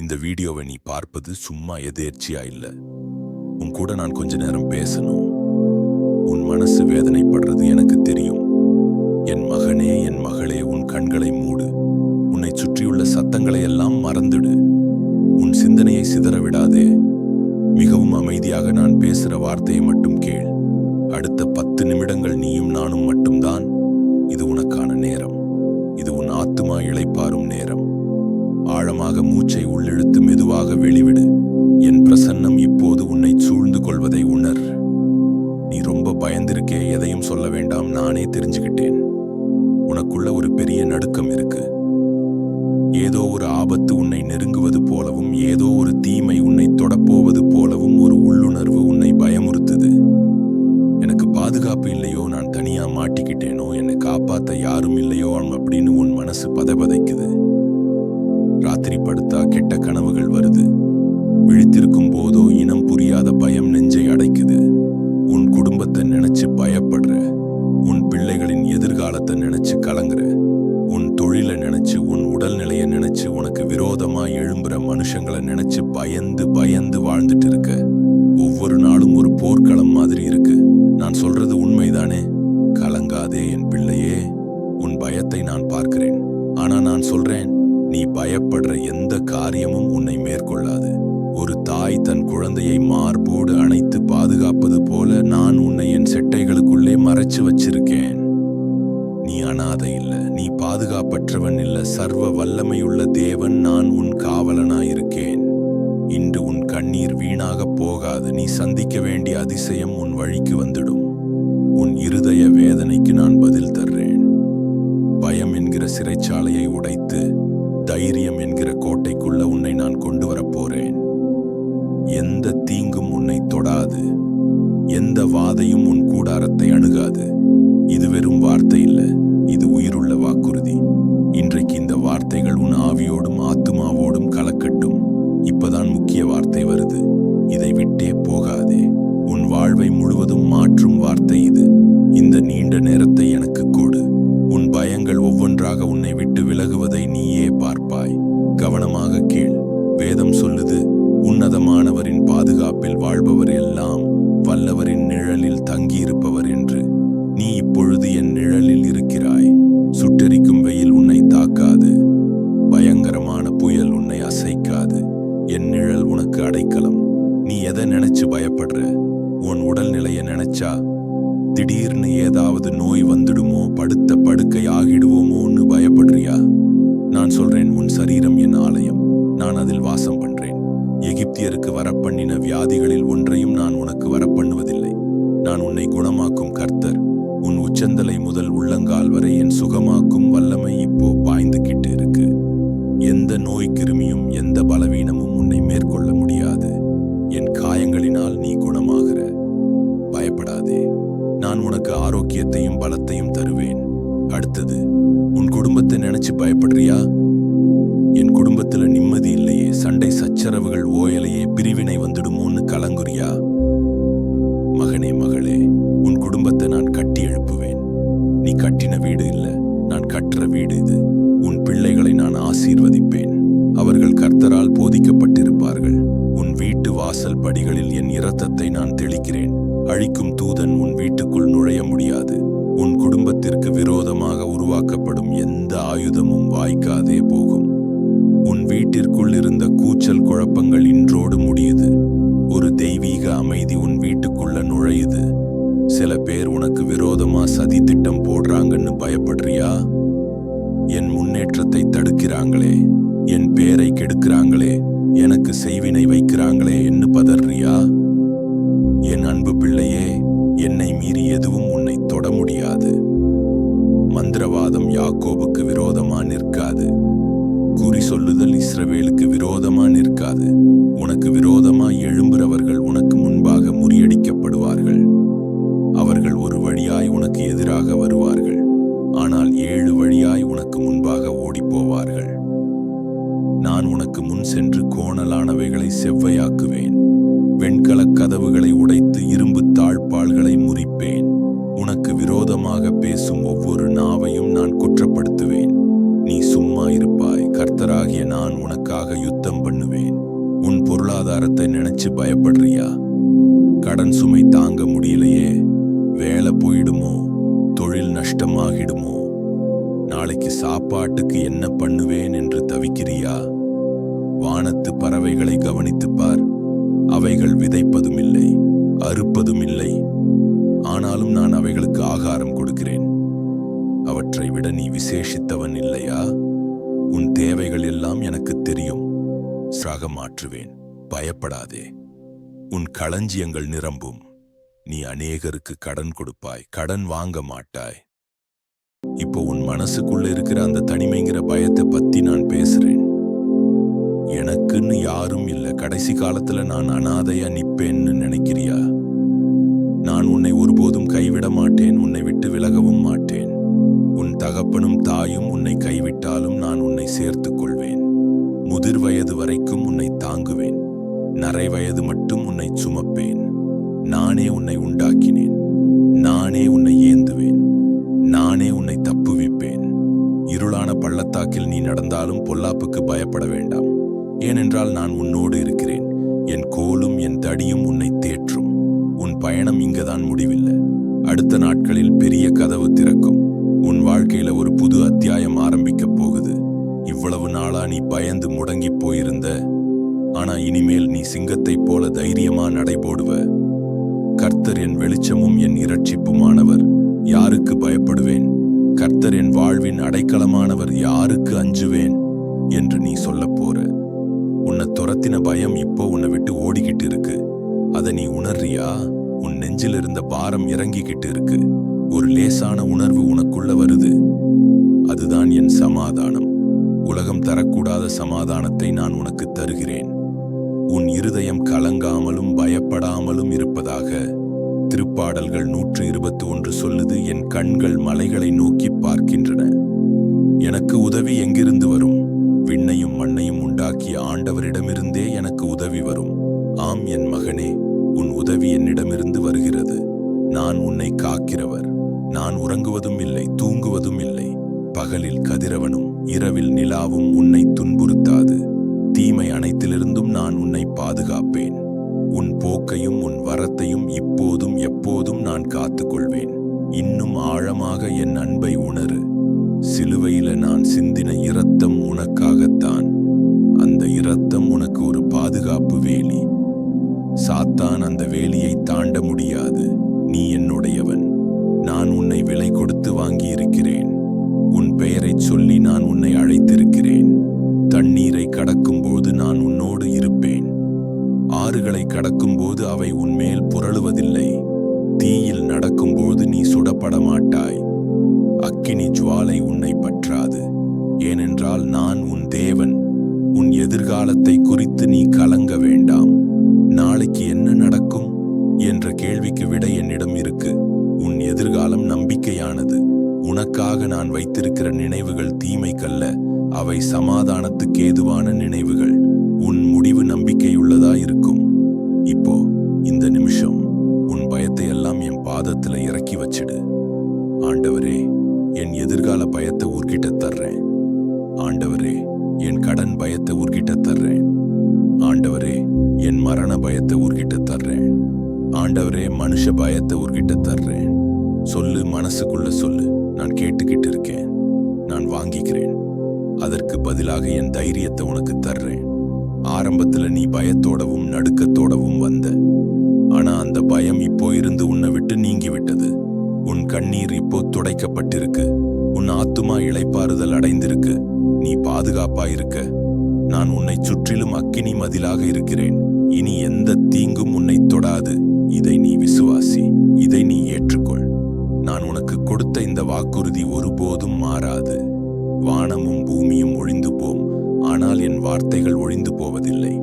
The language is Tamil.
இந்த வீடியோவை நீ பார்ப்பது சும்மா எதேர்ச்சியா இல்ல. உன் கூட நான் கொஞ்ச நேரம் பேசணும். உன் மனசு வேதனைப்படுறது எனக்கு தெரியும். என் மகனே என் மகளே உன் கண்களை மூடு. உன்னை சுற்றியுள்ள சத்தங்களை எல்லாம் மறந்துடு. உன் சிந்தனையை சிதற விடாதே. மிகவும் அமைதியாக நான் பேசுற வார்த்தையை மட்டும் கேள். அடுத்த பத்து நிமிடங்கள் நீயும் நானும் மட்டும்தான். இது உனக்கான நேரம். இது உன் ஆத்துமா இழைப்பாரும் ஆழமாக மூச்சை உள்ளெழுத்து மெதுவாக வெளிவிடு. என் பிரசன்னம் இப்போது உன்னை சூழ்ந்து கொள்வதை உணர். நீ ரொம்ப பயந்திருக்கே எதையும் சொல்ல வேண்டாம் நானே தெரிஞ்சுக்கிட்டேன் உனக்குள்ள ஒரு பெரிய நடுக்கம் இருக்கு. ஏதோ ஒரு ஆபத்து உன்னை நெருங்குவது போலவும் ஏதோ ஒரு தீமை உன்னை தொடப்போவது போலவும் ஒரு உள்ளுணர்வு உன்னை பயமுறுத்துது. எனக்கு பாதுகாப்பு இல்லையோ நான் தனியா மாட்டிக்கிட்டேனோ என்னை காப்பாத்த யாரும் இல்லையோ அப்படின்னு உன் மனசு பதைபதைக்குது. ராத்திரி படுத்தா கெட்ட கனவுகள் வருது. விழித்திருக்கும் போதோ இனம் புரியாத பயம் நெஞ்சை அடைக்குது. உன் குடும்பத்தை நினைச்சு பயப்படுற உன் பிள்ளைகளின் எதிர்காலத்தை நினைச்சு கலங்குற உன் தொழிலை நினைச்சு உன் உடல்நிலையை நினைச்சு உனக்கு விரோதமா எழும்புற மனுஷங்களை நினைச்சு பயந்து பயந்து வாழ்ந்துட்டு இருக்க. ஒவ்வொரு நாளும் ஒரு போர்க்களம் மாதிரி இருக்கு. நான் சொல்றது உண்மைதானே? கலங்காதே என் பிள்ளையே. உன் பயத்தை நான் பார்க்கிறேன். ஆனா நான் சொல்றேன் பயப்படுற எந்த காரியமும் உன்னை மேற்கொள்ளாது. ஒரு தாய் தன் குழந்தையை மார்போடு அணைத்து பாதுகாப்பது போல நான் உன்னை என் செட்டைகளுக்குள்ளே மறைச்சு வச்சிருக்கேன். நீ அனாதை இல்ல நீ பாதுகாப்பற்றவன் இல்ல சர்வ வல்லமையுள்ள தேவன் நான் உன் காவலனாயிருக்கேன். இன்று உன் கண்ணீர் வீணாக போகாது நீ சந்திக்க வேண்டிய அதிசயம் உன் வழிக்கு வந்துடும். உன் இருதய வேதனைக்கு நான் பதில் தர்றேன். பயம் என்கிற சிறைச்சாலையை உடைத்து தைரியம் என்கிற கோட்டைக்குள்ள உன்னை நான் கொண்டு வரப்போறேன் எந்த தீங்கும் உன்னை தொடாது. எந்த வாதையும் உன் கூடாரத்தை அணுகாது. நினைச்சா திடீர்னு ஏதாவது நோய் வந்துடுமோ படுத்த படுக்கை ஆகிடுவோமோன்னு பயப்படுறியா? நான் சொல்றேன் உன் சரீரம் என் ஆலயம். நான் அதில் வாசம் பண்றேன். எகிப்தியருக்கு வரப்பண்ணின வியாதிகளில் ஒன்றையும் நான் உனக்கு வரப்பண்ணுவதில்லை. நான் உன்னை குணமாக்கும் கர்த்தர். உன் உச்சந்தலை முதல் உள்ளங்கால் வரை என் சுகமாக்கும் வல்லமை இப்போ பாய்ந்துகிட்டு இருக்கு. எந்த நோய் கிருமியும் எந்த பலவீனமும் உன்னை மேற்கொள்ள முடியாது. கவலைப்படாதே. நான் உனக்கு ஆரோக்கியத்தையும் பலத்தையும் தருவேன். அடுத்தது உன் குடும்பத்தை நினைச்சு பயப்படுறியா? என் குடும்பத்துல நிம்மதி இல்லையே சண்டை சச்சரவுகள் ஓயலையே பிரிவினை வந்துடுமோன்னு கலங்குறியா? மகனே மகளே உன் குடும்பத்தை நான் கட்டி எழுப்புவேன். நீ கட்டின வீடு இல்ல நான் கட்டுற வீடு இது. உன் பிள்ளைகளை நான் ஆசீர்வதிப்பேன். அவர்கள் கர்த்தரால் போதிக்கப்பட்டிருப்பார்கள். உன் வீட்டு வாசல் படிகளில் என் இரத்தத்தை நான் தெளிக்கிறேன். அழிக்கும் தூதன் உன் வீட்டுக்குள் நுழைய முடியாது. உன் குடும்பத்திற்கு விரோதமாக உருவாக்கப்படும் எந்த ஆயுதமும் வாய்க்காதே போகும். உன் வீட்டிற்குள் இருந்த கூச்சல் குழப்பங்கள் இன்றோடு முடியுது. ஒரு தெய்வீக அமைதி உன் வீட்டுக்குள்ள நுழையுது. சில பேர் உனக்கு விரோதமா சதி திட்டம் போடுறாங்கன்னு பயப்படுறியா? என் முன்னேற்றத்தை தடுக்கிறாங்களே. என் பேரை கெடுக்கிறாங்களே. எனக்கு செய்வினை வைக்கிறாங்களே என்று பதறியா? அன்பு பிள்ளையே என்னை மீறி எதுவும் உன்னை தொட முடியாது. மந்திரவாதம் யாக்கோபுக்கு விரோதமா நிற்காது. குறி சொல்லுதல் இஸ்ரவேலுக்கு விரோதமா நிற்காது. உனக்கு விரோதமா எழும்புறவர்கள் உனக்கு விரோதமாக பேசும் ஒவ்வொரு நாவையும் நான் குற்றப்படுத்துவேன். நீ சும்மா இருப்பாய். கர்த்தராகிய நான் உனக்காக யுத்தம் பண்ணுவேன். உன் பொருளாதாரத்தை நினைச்சு பயப்படுறியா? கடன் சுமை தாங்க முடியலையே. வேலை போயிடுமோ? தொழில் நஷ்டமாகிடுமோ? நாளைக்கு சாப்பாட்டுக்கு என்ன பண்ணுவேன் என்று தவிக்கிறியா? வானத்து பறவைகளை கவனித்துப் பார். அவைகள் விதைப்பதும் இல்லை அறுப்பதும் இல்லை ஆனாலும் நான் அவைகளுக்கு ஆகாரம் கொடுக்கிறேன். அவற்றை விட நீ விசேஷித்தவன் இல்லையா? உன் தேவைகள் எல்லாம் எனக்கு தெரியும். மாற்றுவேன். பயப்படாதே. உன் களஞ்சியங்கள் நிரம்பும். நீ அநேகருக்கு கடன் கொடுப்பாய். கடன் வாங்க மாட்டாய். இப்போ உன் மனசுக்குள்ள இருக்கிற அந்த தனிமைங்கிற பயத்தை பத்தி நான் பேசுறேன். எனக்குன்னு யாரும் இல்லை. கடைசி காலத்துல நான் அனாதையா நிப்பேன்னு நினைக்கிறியா? நான் உன்னை ஒருபோதும் கைவிட மாட்டேன் உன்னை விட்டு விலகவும் மாட்டேன். உன் தகப்பனும் தாயும் உன்னை கைவிட்டாலும் நான் உன்னை சேர்த்துக் கொள்வேன். முதிர் வயது வரைக்கும் உன்னை தாங்குவேன். நரை வயது மட்டும் உன்னை சுமப்பேன். நானே உன்னை உண்டாக்கினேன். நானே உன்னை ஏந்துவேன். நானே உன்னை தப்புவிப்பேன். இருளான பள்ளத்தாக்கில் நீ நடந்தாலும் பொல்லாப்புக்கு பயப்பட வேண்டாம். ஏனென்றால் நான் உன்னோடு இருக்கிறேன். என் கோலும் என் தடியும் உன்னை உன் பயணம் இங்கதான் முடிவில்லை. அடுத்த நாட்களில் பெரிய கதவு திறக்கும். உன் வாழ்க்கையில ஒரு புது அத்தியாயம் ஆரம்பிக்கப் போகுது. இவ்வளவு நாளா நீ பயந்து முடங்கிப் போயிருந்த. ஆனா இனிமேல் நீ சிங்கத்தைப் போல தைரியமா நடைபோடுவ. கர்த்தர் என் வெளிச்சமும் என் இரட்சிப்புமானவர். யாருக்கு பயப்படுவேன்? கர்த்தர் என் வாழ்வின் அடைக்கலமானவர் யாருக்கு அஞ்சுவேன்? என்று நீ சொல்லப் போற. உன்னை துரத்தின பயம் இப்போ உன்னை விட்டு ஓடிக்கிட்டு இருக்கு. அதை நீ உணர்றியா? உன் நெஞ்சில் இருந்த பாரம் இறங்கிக்கிட்டு இருக்கு. ஒரு லேசான உணர்வு உனக்குள்ள வருது. அதுதான் என் சமாதானம். உலகம் தரக்கூடாத சமாதானத்தை நான் உனக்கு தருகிறேன். உன் இருதயம் கலங்காமலும் பயப்படாமலும் இருப்பதாக திருப்பாடல்கள் நூற்று இருபத்தி ஒன்று சொல்லுது என் கண்கள் மலைகளை நோக்கி பார்க்கின்றன. எனக்கு உதவி எங்கிருந்து வரும்? விண்ணையும் மண்ணையும் உண்டாக்கிய ஆண்டவரிடமிருந்தே எனக்கு உதவி வரும். ஆம் என் மகனே உன் உதவி என்னிடம் நான் உன்னை காக்கிறவர். நான் உறங்குவதும் இல்லை தூங்குவதும் இல்லை. பகலில் கதிரவனும் இரவில் நிலாவும் உன்னை துன்புறுத்தாது. தீமை அனைத்திலிருந்தும் நான் உன்னை பாதுகாப்பேன். உன் போக்கையும் உன் வரத்தையும் இப்போதும் எப்போதும் நான் காத்துக்கொள்வேன். இன்னும் ஆழமாக என் அன்பை உணரு. சிலுவையில நான் சிந்தின இரத்தம் உனக்காகத்தான். அந்த இரத்தம் உனக்கு ஒரு பாதுகாப்பு வேலி. சாத்தான் அந்த வேலியை தாண்ட சொல்லி நான் உன்னை அழைத்திருக்கிறேன். தண்ணீரை கடக்கும்போது நான் உன்னோடு இருப்பேன். ஆறுகளை கடக்கும்போது அவை உன்மேல் புரளுவதில்லை. தீயில் நடக்கும்போது நீ சுடப்பட மாட்டாய். அக்கினி ஜுவாலை உன்னை பற்றாது. ஏனென்றால் நான் உன் தேவன். உன் எதிர்காலத்தை குறித்து நீ கலங்க வேண்டாம். நாளைக்கு என்ன நடக்கும்? என்ற கேள்விக்கு விடை என்னிடம் இருக்கு. உன் எதிர்காலம் நம்பிக்கையானது. உனக்காக நான் வைத்திருக்கிற நினைவுகள் தீமைக்கல்ல அவை சமாதானத்துக்கு ஏதுவான நினைவுகள். உன் முடிவு நம்பிக்கையுள்ளதா இருக்கும் இப்போ இந்த நிமிஷம் உன் பயத்தை எல்லாம் என் பாதத்துல இறக்கி வச்சிடு. ஆண்டவரே என் எதிர்கால பயத்தை ஊர்கிட்ட தர்றேன். ஆண்டவரே என் கடன் பயத்தை ஊர்கிட்ட தர்றேன். ஆண்டவரே என் மரண பயத்தை ஊர்கிட்ட தர்றேன். ஆண்டவரே மனுஷ பயத்தை ஊர்கிட்ட தர்றேன். சொல்லு மனசுக்குள்ள சொல்லு. நான் கேட்டுக்கிட்டு இருக்கேன் நான் வாங்கிக்கிறேன். அதற்கு பதிலாக என் தைரியத்தை உனக்கு தர்றேன். ஆரம்பத்துல நீ பயத்தோடவும் நடுக்கத்தோடவும் வந்த. ஆனா அந்த பயம் இப்போ இருந்து உன்னை விட்டு நீங்கி விட்டது உன் கண்ணீர் இப்போ துடைக்கப்பட்டிருக்கு. உன் ஆத்துமா இளைப்பாறுதல் அடைந்திருக்கு. நீ பாதுகாப்பா இருக்க நான் உன்னை சுற்றிலும் அக்கினி மதிலாக இருக்கிறேன். இனி எந்த தீங்கும் உன்னை தொடாது. இதை நீ விசுவாசி. இதை நீ நான் உனக்கு கொடுத்த இந்த வாக்குறுதி ஒருபோதும் மாறாது. வானமும் பூமியும் ஒழிந்து போம் ஆனால் என் வார்த்தைகள் ஒழிந்து போவதில்லை